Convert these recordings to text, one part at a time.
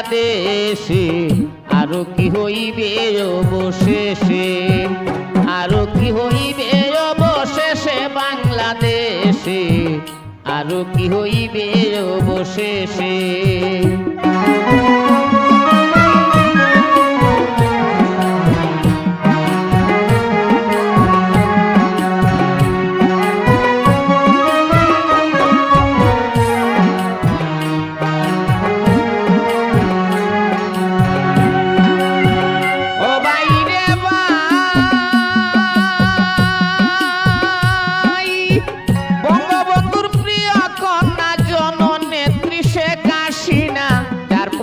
বাংলাদেশে আরও কি হইবে অবশেষে? আরও কি হইবে অবশেষে বাংলাদেশে? আরও কি হইবে অবশেষে?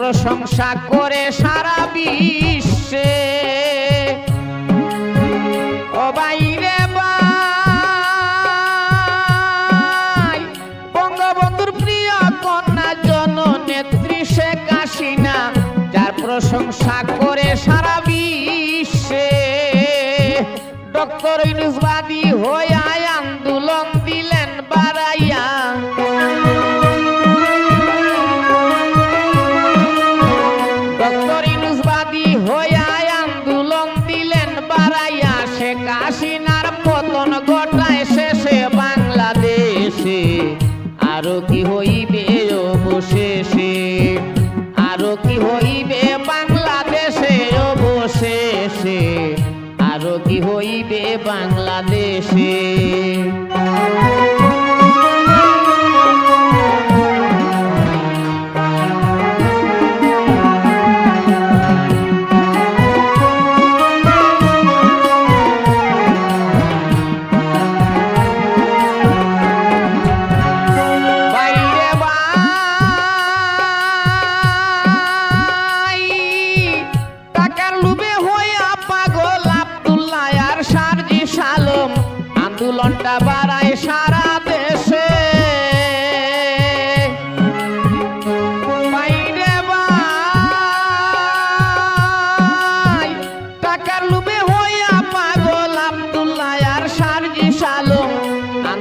প্রশংসা করে সারা বিশ্বে। বাইরে বঙ্গবন্ধুর প্রিয় কন্যা জননেত্রী শেখ হাসিনা, যার প্রশংসা করে সারা বিশ্বে। ডক্টর ইনুসবাদী হয়ে আন্দোলন দিলেন বাড়াইয়া আরও কি হইবে অবশেষে? আরও কি হইবে বাংলাদেশে অবশেষে? আরও কি হইবে বাংলাদেশে?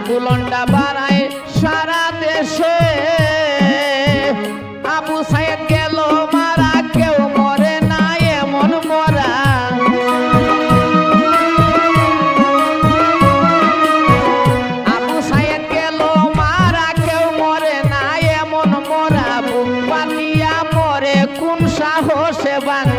আন্দোলনটা বাড়ায় সারা দেশে। আবু সাইদ গেল, মারা কেউ মরে না, এমন মরা। আবু সাইদ গেল, মারা কেউ মরে না, এমন মরা। বুক মরে কোন সাহসে বাংলাদেশে